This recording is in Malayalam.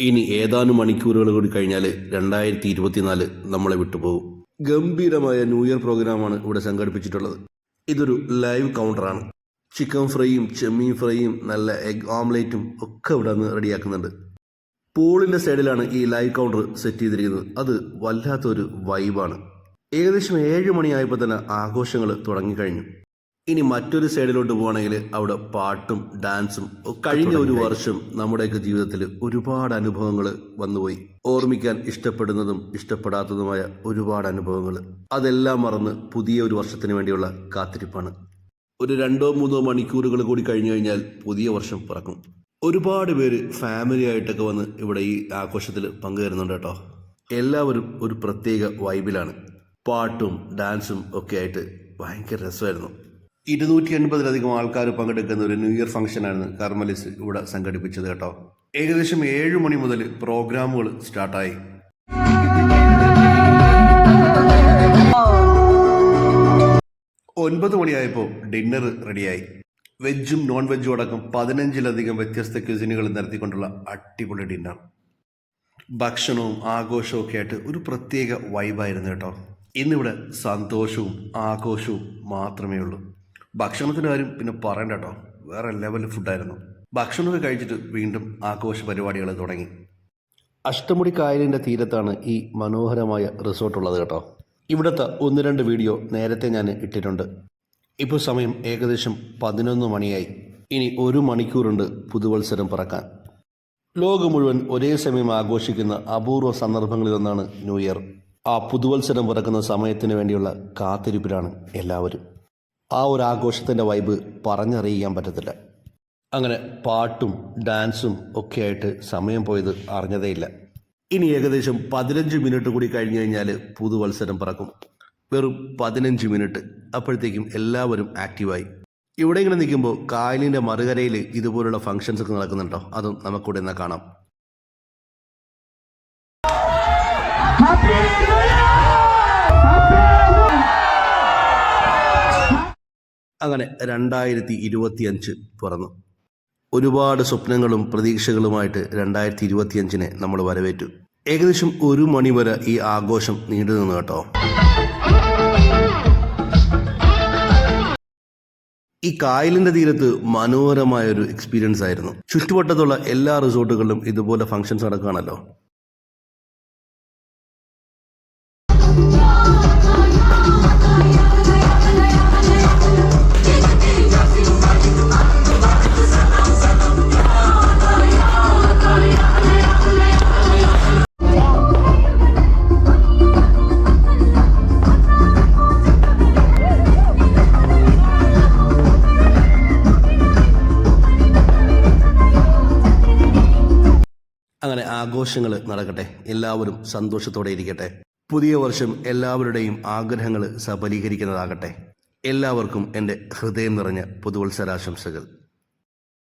ഇനി ഏതാനും മണിക്കൂറുകൾ കൂടി കഴിഞ്ഞാൽ രണ്ടായിരത്തി ഇരുപത്തിനാല് നമ്മളെ വിട്ടുപോകും. ഗംഭീരമായ ന്യൂ ഇയർ പ്രോഗ്രാമാണ് ഇവിടെ സംഘടിപ്പിച്ചിട്ടുള്ളത്. ഇതൊരു ലൈവ് കൗണ്ടറാണ് ചിക്കൻ ഫ്രൈയും ചെമ്മീൻ ഫ്രൈയും നല്ല എഗ് ഓംലേറ്റും ഒക്കെ ഇവിടെ നിന്ന് റെഡിയാക്കുന്നുണ്ട്. പൂളിന്റെ സൈഡിലാണ് ഈ ലൈവ് കൗണ്ടർ സെറ്റ് ചെയ്തിരിക്കുന്നത്. അത് വല്ലാത്തൊരു വൈബാണ് ഏകദേശം ഏഴ് മണിയായപ്പോൾ തന്നെ ആഘോഷങ്ങൾ തുടങ്ങിക്കഴിഞ്ഞു. ഇനി മറ്റൊരു സൈഡിലോട്ട് പോകണമെങ്കിൽ അവിടെ പാട്ടും ഡാൻസും കഴിഞ്ഞ ഒരു വർഷം നമ്മുടെയൊക്കെ ജീവിതത്തിൽ ഒരുപാട് അനുഭവങ്ങൾ വന്നുപോയി. ഓർമ്മിക്കാൻ ഇഷ്ടപ്പെടുന്നതും ഇഷ്ടപ്പെടാത്തതുമായ ഒരുപാട് അനുഭവങ്ങൾ. അതെല്ലാം മറന്ന് പുതിയ ഒരു വർഷത്തിന് വേണ്ടിയുള്ള കാത്തിരിപ്പാണ്. ഒരു രണ്ടോ മൂന്നോ മണിക്കൂറുകൾ കൂടി കഴിഞ്ഞു കഴിഞ്ഞാൽ പുതിയ വർഷം പിറക്കും. ഒരുപാട് പേര് ഫാമിലി ആയിട്ടൊക്കെ വന്ന് ഇവിടെ ഈ ആഘോഷത്തിൽ പങ്കുചേരുന്നുണ്ട് കേട്ടോ. എല്ലാവരും ഒരു പ്രത്യേക വൈബിലാണ് പാട്ടും ഡാൻസും ഒക്കെ ആയിട്ട് ഭയങ്കര രസമായിരുന്നു. ഇരുന്നൂറ്റി എൺപതിലധികം ആൾക്കാർ പങ്കെടുക്കുന്ന ഒരു ന്യൂ ഇയർ ഫംഗ്ഷനാണ് കർമ്മലിസ് ഇവിടെ സംഘടിപ്പിച്ചത് കേട്ടോ. ഏകദേശം ഏഴ് മണി മുതൽ പ്രോഗ്രാമുകൾ സ്റ്റാർട്ടായി. ഒൻപത് മണിയായപ്പോൾ ഡിന്നർ റെഡിയായി. വെജും നോൺ വെജും അടക്കം പതിനഞ്ചിലധികം വ്യത്യസ്ത ക്യുസിനുകൾ നിരത്തിക്കൊണ്ടുള്ള അടിപൊളി ഡിന്നർ. ഭക്ഷണവും ആഘോഷവും ഒക്കെ ആയിട്ട് ഒരു പ്രത്യേക വൈബായിരുന്നു കേട്ടോ. ഇന്നിവിടെ സന്തോഷവും ആഘോഷവും മാത്രമേ ഉള്ളൂ. ഭക്ഷണത്തിന്റെ കാര്യം പിന്നെ പറയണ്ട കേട്ടോ. വേറെ ലെവൽ ഫുഡായിരുന്നു ഭക്ഷണമൊക്കെ കഴിച്ചിട്ട് വീണ്ടും ആഘോഷ പരിപാടികൾ തുടങ്ങി. അഷ്ടമുടി കായലിന്റെ തീരത്താണ് ഈ മനോഹരമായ റിസോർട്ട് ഉള്ളത് കേട്ടോ. ഇവിടുത്തെ ഒന്ന് രണ്ട് വീഡിയോ നേരത്തെ ഞാൻ ഇട്ടിട്ടുണ്ട്. ഇപ്പോൾ സമയം ഏകദേശം പതിനൊന്ന് മണിയായി. ഇനി ഒരു മണിക്കൂറുണ്ട് പുതുവത്സരം പറക്കാൻ. ലോകം മുഴുവൻ ഒരേ സമയം ആഘോഷിക്കുന്ന അപൂർവ സന്ദർഭങ്ങളിലൊന്നാണ് ന്യൂ ഇയർ. ആ പുതുവത്സരം പിറക്കുന്ന സമയത്തിന് വേണ്ടിയുള്ള കാത്തിരിപ്പിലാണ് എല്ലാവരും. ആ ഒരു ആഘോഷത്തിന്റെ വൈബ് പറഞ്ഞറിയിക്കാൻ പറ്റത്തില്ല. അങ്ങനെ പാട്ടും ഡാൻസും ഒക്കെ ആയിട്ട് സമയം പോയത് അറിഞ്ഞതേയില്ല. ഇനി ഏകദേശം പതിനഞ്ച് മിനിറ്റ് കൂടി കഴിഞ്ഞു കഴിഞ്ഞാൽ പുതുവത്സരം പറക്കും. വെറും പതിനഞ്ച് മിനിറ്റ് അപ്പോഴത്തേക്കും എല്ലാവരും ആക്റ്റീവായി ഇവിടെ ഇങ്ങനെ നിൽക്കുമ്പോൾ കായലിന്റെ മറുകരയിൽ ഇതുപോലുള്ള ഫംഗ്ഷൻസ് ഒക്കെ നടക്കുന്നുണ്ടോ? അതും നമുക്കിവിടെ നിന്ന് കാണാം. അങ്ങനെ രണ്ടായിരത്തി ഇരുപത്തിയഞ്ച് പിറന്നു. ഒരുപാട് സ്വപ്നങ്ങളും പ്രതീക്ഷകളുമായിട്ട് രണ്ടായിരത്തി ഇരുപത്തിയഞ്ചിനെ നമ്മൾ വരവേറ്റു. ഏകദേശം ഒരു മണി വരെ ഈ ആഘോഷം നീണ്ടു നിന്നു കേട്ടോ. ഈ കായലിന്റെ തീരത്ത് മനോഹരമായ ഒരു എക്സ്പീരിയൻസ് ആയിരുന്നു. ചുറ്റുവട്ടത്തുള്ള എല്ലാ റിസോർട്ടുകളിലും ഇതുപോലെ ഫംഗ്ഷൻസ് നടക്കുകയാണല്ലോ. അങ്ങനെ ആഘോഷങ്ങൾ നടക്കട്ടെ. എല്ലാവരും സന്തോഷത്തോടെ ഇരിക്കട്ടെ. പുതിയ വർഷം എല്ലാവരുടെയും ആഗ്രഹങ്ങൾ സഫലീകരിക്കുന്നതാകട്ടെ. എല്ലാവർക്കും എന്റെ ഹൃദയം നിറഞ്ഞ പുതുവത്സരാശംസകൾ.